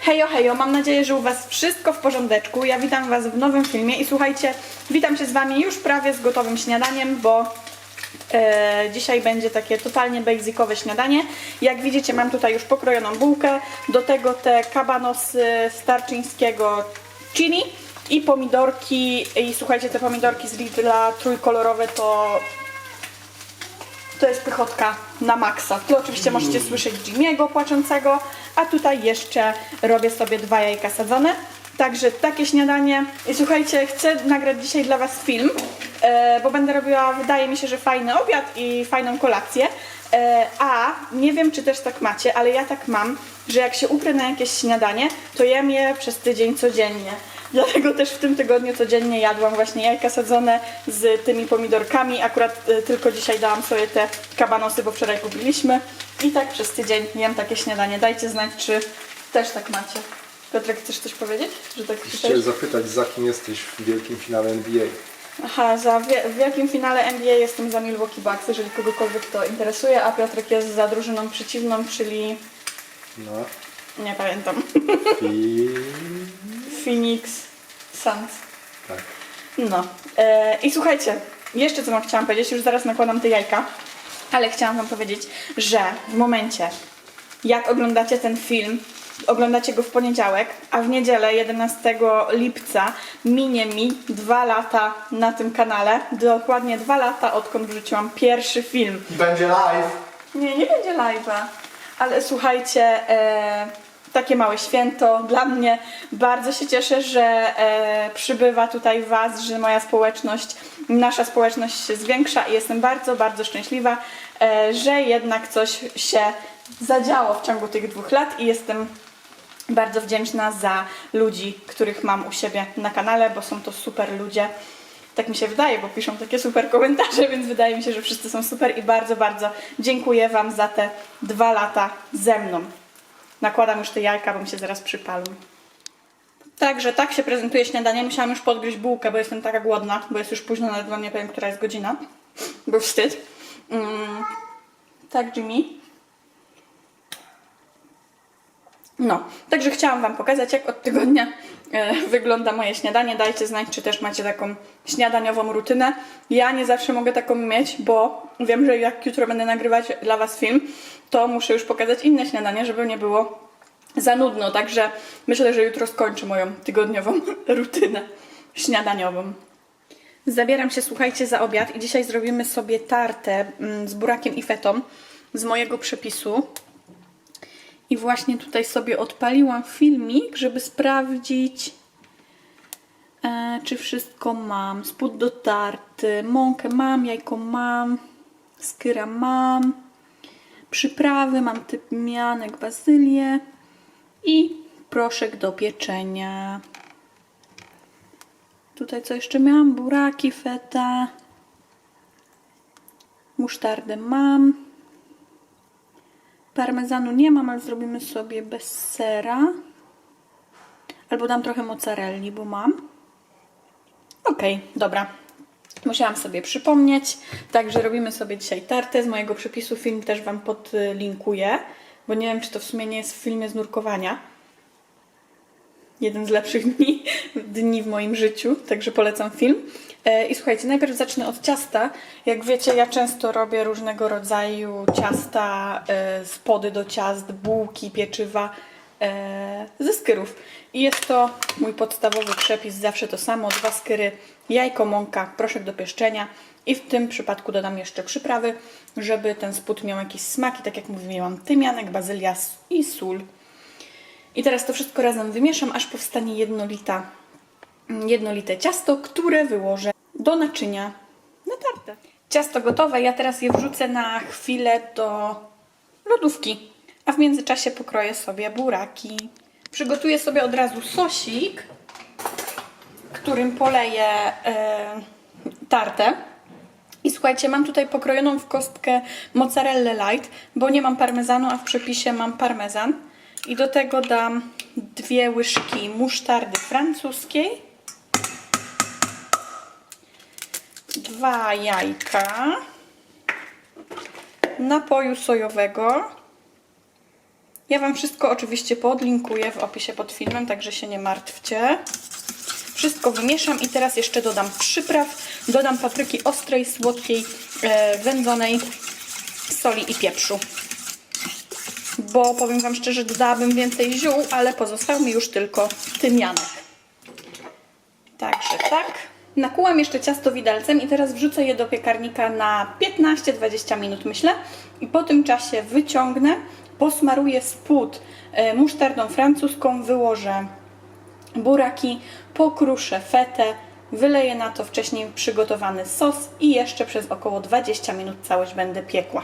Hejo, hejo, mam nadzieję, że u Was wszystko w porządeczku. Ja witam Was w nowym filmie i słuchajcie, witam się z Wami już prawie z gotowym śniadaniem, bo e, dzisiaj będzie takie totalnie basicowe śniadanie. Jak widzicie, mam tutaj już pokrojoną bułkę, do tego te kabanosy starczyńskiego chili i pomidorki. I słuchajcie, te pomidorki z Lidla trójkolorowe to to jest pychotka na maksa. Tu oczywiście możecie słyszeć Jimmy'ego płaczącego, a tutaj jeszcze robię sobie dwa jajka sadzone. Także takie śniadanie. I słuchajcie, chcę nagrać dzisiaj dla Was film, e, bo będę robiła, wydaje mi się, że fajny obiad i fajną kolację. E, a nie wiem, czy też tak macie, ale ja tak mam, że jak się uprę na jakieś śniadanie, to jem je przez tydzień codziennie. Dlatego też w tym tygodniu codziennie jadłam właśnie jajka sadzone z tymi pomidorkami. Akurat y, tylko dzisiaj dałam sobie te kabanosy, bo wczoraj kupiliśmy. I tak przez tydzień jem takie śniadanie. Dajcie znać, czy też tak macie. Piotrek, chcesz coś powiedzieć? Że tak Chciałem piszesz? zapytać, za kim jesteś w wielkim finale NBA? Aha, za wie- w wielkim finale NBA jestem za Milwaukee Bucks, jeżeli kogokolwiek to interesuje, a Piotrek jest za drużyną przeciwną, czyli No. nie pamiętam. I... Phoenix Suns. Tak. No. E, I słuchajcie, jeszcze co wam chciałam powiedzieć, już zaraz nakładam te jajka, ale chciałam wam powiedzieć, że w momencie, jak oglądacie ten film, oglądacie go w poniedziałek, a w niedzielę 11 lipca minie mi dwa lata na tym kanale, dokładnie dwa lata odkąd wrzuciłam pierwszy film. Będzie live! Nie, nie będzie live'a. Ale słuchajcie, e, takie małe święto dla mnie. Bardzo się cieszę, że e, przybywa tutaj Was, że moja społeczność, nasza społeczność się zwiększa i jestem bardzo, bardzo szczęśliwa, e, że jednak coś się zadziało w ciągu tych dwóch lat i jestem bardzo wdzięczna za ludzi, których mam u siebie na kanale, bo są to super ludzie. Tak mi się wydaje, bo piszą takie super komentarze, więc wydaje mi się, że wszyscy są super i bardzo, bardzo dziękuję Wam za te dwa lata ze mną. Nakładam już te jajka, bo mi się zaraz przypalą. Także tak się prezentuje śniadanie. Musiałam już podgryźć bułkę, bo jestem taka głodna, bo jest już późno, nawet wam nie powiem, która jest godzina. Bo wstyd. Mm. Tak, Jimmy? No, także chciałam Wam pokazać, jak od tygodnia wygląda moje śniadanie. Dajcie znać, czy też macie taką śniadaniową rutynę. Ja nie zawsze mogę taką mieć, bo wiem, że jak jutro będę nagrywać dla Was film, to muszę już pokazać inne śniadanie, żeby nie było za nudno. Także myślę, że jutro skończę moją tygodniową rutynę śniadaniową. Zabieram się, słuchajcie, za obiad i dzisiaj zrobimy sobie tartę mm, z burakiem i fetą z mojego przepisu. I właśnie tutaj sobie odpaliłam filmik, żeby sprawdzić, e, czy wszystko mam. Spód do tarty, mąkę mam, jajko mam, skyra mam, przyprawy mam tymianek, bazylię i proszek do pieczenia. Tutaj co jeszcze miałam? Buraki, feta, musztardę mam. Parmezanu nie mam, ale zrobimy sobie bez sera. Albo dam trochę mozzarelli, bo mam. Okej, dobra. Musiałam sobie przypomnieć. Także robimy sobie dzisiaj tartę z mojego przepisu. Film też Wam podlinkuję, bo nie wiem, czy to w sumie nie jest w filmie z nurkowania. Jeden z lepszych dni, dni w moim życiu, także polecam film. E, I słuchajcie, najpierw zacznę od ciasta. Jak wiecie, ja często robię różnego rodzaju ciasta, e, spody do ciast, bułki, pieczywa e, ze skyrów. I jest to mój podstawowy przepis, zawsze to samo, dwa skyry, jajko, mąka, proszek do pieszczenia i w tym przypadku dodam jeszcze przyprawy, żeby ten spód miał jakiś smak i tak jak mówiłam, tymianek, bazylia i sól. I teraz to wszystko razem wymieszam, aż powstanie jednolita, jednolite ciasto, które wyłożę do naczynia na tartę. Ciasto gotowe, ja teraz je wrzucę na chwilę do lodówki, a w międzyczasie pokroję sobie buraki. Przygotuję sobie od razu sosik, którym poleję e, tartę. I słuchajcie, mam tutaj pokrojoną w kostkę mozzarella light, bo nie mam parmezanu, a w przepisie mam parmezan. I do tego dam dwie łyżki musztardy francuskiej, dwa jajka, napoju sojowego. Ja Wam wszystko oczywiście podlinkuję w opisie pod filmem, także się nie martwcie. Wszystko wymieszam i teraz jeszcze dodam przypraw. Dodam papryki ostrej, słodkiej, e, wędzonej, soli i pieprzu. Bo powiem Wam szczerze, dodałabym więcej ziół, ale pozostał mi już tylko tymianek. Także tak. Nakułam jeszcze ciasto widelcem i teraz wrzucę je do piekarnika na 15-20 minut, myślę. I po tym czasie wyciągnę, posmaruję spód e, musztardą francuską, wyłożę buraki, pokruszę fetę, wyleję na to wcześniej przygotowany sos i jeszcze przez około 20 minut całość będę piekła.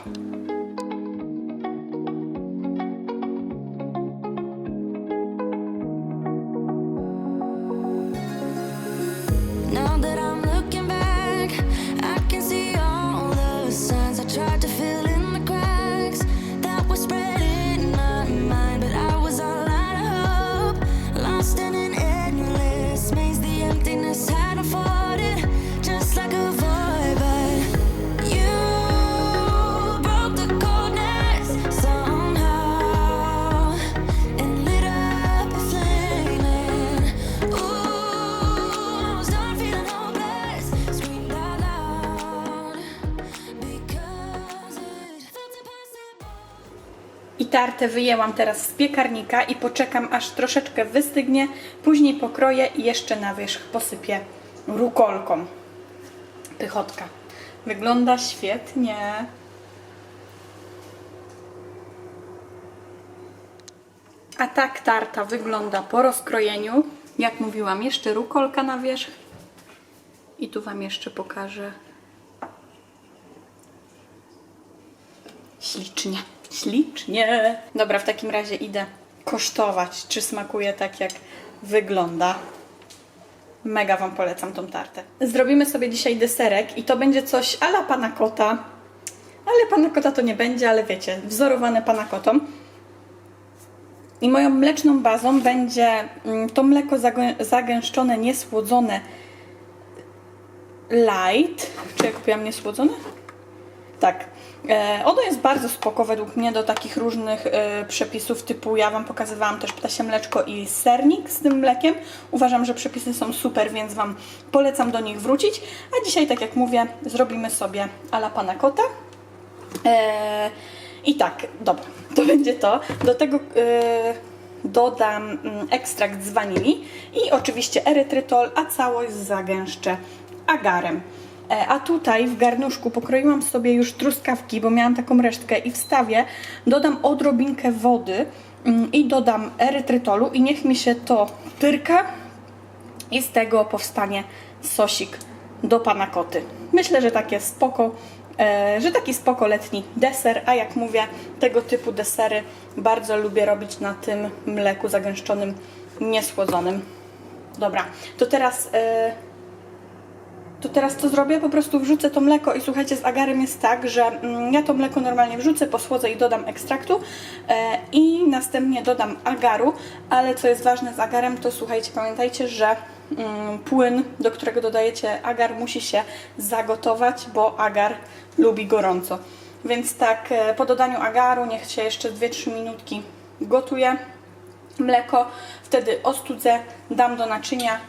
Tartę wyjęłam teraz z piekarnika i poczekam aż troszeczkę wystygnie, później pokroję i jeszcze na wierzch posypię rukolką. Pychotka. Wygląda świetnie. A tak tarta wygląda po rozkrojeniu. Jak mówiłam, jeszcze rukolka na wierzch. I tu Wam jeszcze pokażę Ślicznie, ślicznie. Dobra, w takim razie idę kosztować, czy smakuje tak, jak wygląda. Mega Wam polecam tą tartę. Zrobimy sobie dzisiaj deserek i to będzie coś a la pana kota. Ale pana kota to nie będzie, ale wiecie, wzorowane pana kotą. I moją mleczną bazą będzie mm, to mleko zagę- zagęszczone, niesłodzone light. Czy ja kupiłam niesłodzone? Tak. E, ono jest bardzo spoko według mnie do takich różnych e, przepisów typu ja Wam pokazywałam też ptasie mleczko i sernik z tym mlekiem. Uważam, że przepisy są super, więc Wam polecam do nich wrócić. A dzisiaj, tak jak mówię, zrobimy sobie ala pana kota. E, I tak, dobra, to będzie to. Do tego dodam mm, ekstrakt z wanilii i oczywiście erytrytol, a całość zagęszczę agarem. E, A tutaj w garnuszku pokroiłam sobie już truskawki, bo miałam taką resztkę i wstawię. Dodam odrobinkę wody mm, i dodam erytrytolu i niech mi się to pyrka i z tego powstanie sosik do pana koty. Myślę, że takie spoko, e, że taki spoko letni deser, a jak mówię, tego typu desery bardzo lubię robić na tym mleku zagęszczonym, niesłodzonym. Dobra, to teraz e, to teraz co zrobię? Po prostu wrzucę to mleko i słuchajcie, z agarem jest tak, że mm, ja to mleko normalnie wrzucę, posłodzę i dodam ekstraktu e, i następnie dodam agaru, ale co jest ważne z agarem, to słuchajcie, pamiętajcie, że mm, płyn, do którego dodajecie agar musi się zagotować, bo agar lubi gorąco. Więc tak, e, po dodaniu agaru niech się jeszcze 2-3 minutki gotuje mleko, wtedy ostudzę, dam do naczynia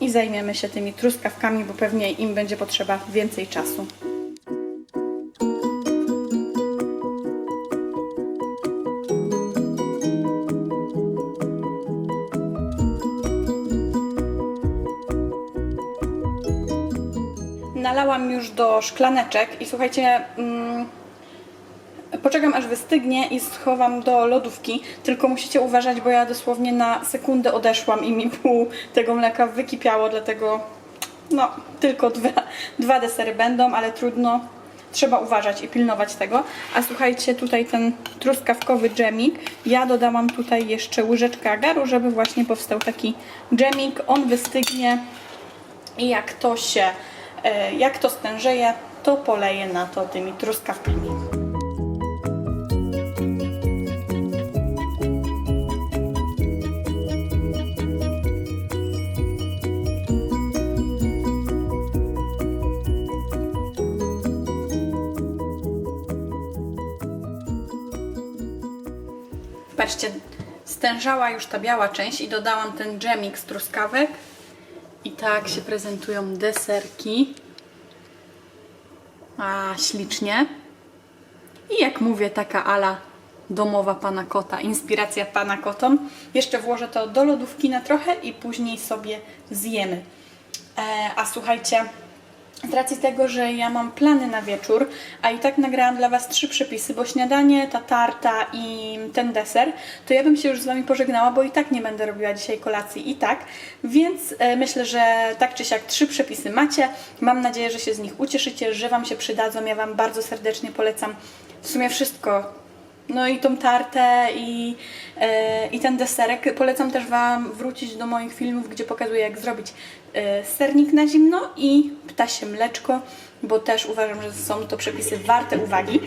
i zajmiemy się tymi truskawkami, bo pewnie im będzie potrzeba więcej czasu. Nalałam już do szklaneczek i słuchajcie, mm, Poczekam aż wystygnie i schowam do lodówki, tylko musicie uważać, bo ja dosłownie na sekundę odeszłam i mi pół tego mleka wykipiało, dlatego no, tylko dwa, dwa desery będą, ale trudno. Trzeba uważać i pilnować tego. A słuchajcie, tutaj ten truskawkowy dżemik. Ja dodałam tutaj jeszcze łyżeczkę agaru, żeby właśnie powstał taki dżemik. On wystygnie i jak to się, e, jak to stężeje, to poleję na to tymi truskawkami. Patrzcie, stężała już ta biała część i dodałam ten dżemik z truskawek. I tak się prezentują deserki. A, ślicznie. I jak mówię, taka ala domowa pana kota, inspiracja pana kotą. Jeszcze włożę to do lodówki na trochę i później sobie zjemy. E, a słuchajcie, z racji tego, że ja mam plany na wieczór, a i tak nagrałam dla Was trzy przepisy, bo śniadanie, ta tarta i ten deser, to ja bym się już z Wami pożegnała, bo i tak nie będę robiła dzisiaj kolacji i tak, więc e, myślę, że tak czy siak trzy przepisy macie. Mam nadzieję, że się z nich ucieszycie, że Wam się przydadzą. Ja Wam bardzo serdecznie polecam w sumie wszystko, no i tą tartę i, e, i ten deserek. Polecam też Wam wrócić do moich filmów, gdzie pokazuję jak zrobić e, sernik na zimno i ptasie mleczko, bo też uważam, że są to przepisy warte uwagi.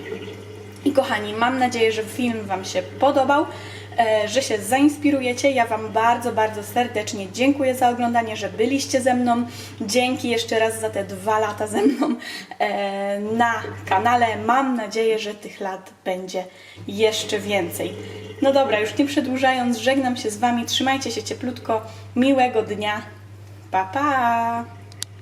I kochani, mam nadzieję, że film Wam się podobał, że się zainspirujecie. Ja Wam bardzo, bardzo serdecznie dziękuję za oglądanie, że byliście ze mną. Dzięki jeszcze raz za te dwa lata ze mną e, na kanale. Mam nadzieję, że tych lat będzie jeszcze więcej. No dobra, już nie przedłużając, żegnam się z Wami. Trzymajcie się cieplutko. Miłego dnia. Pa, pa!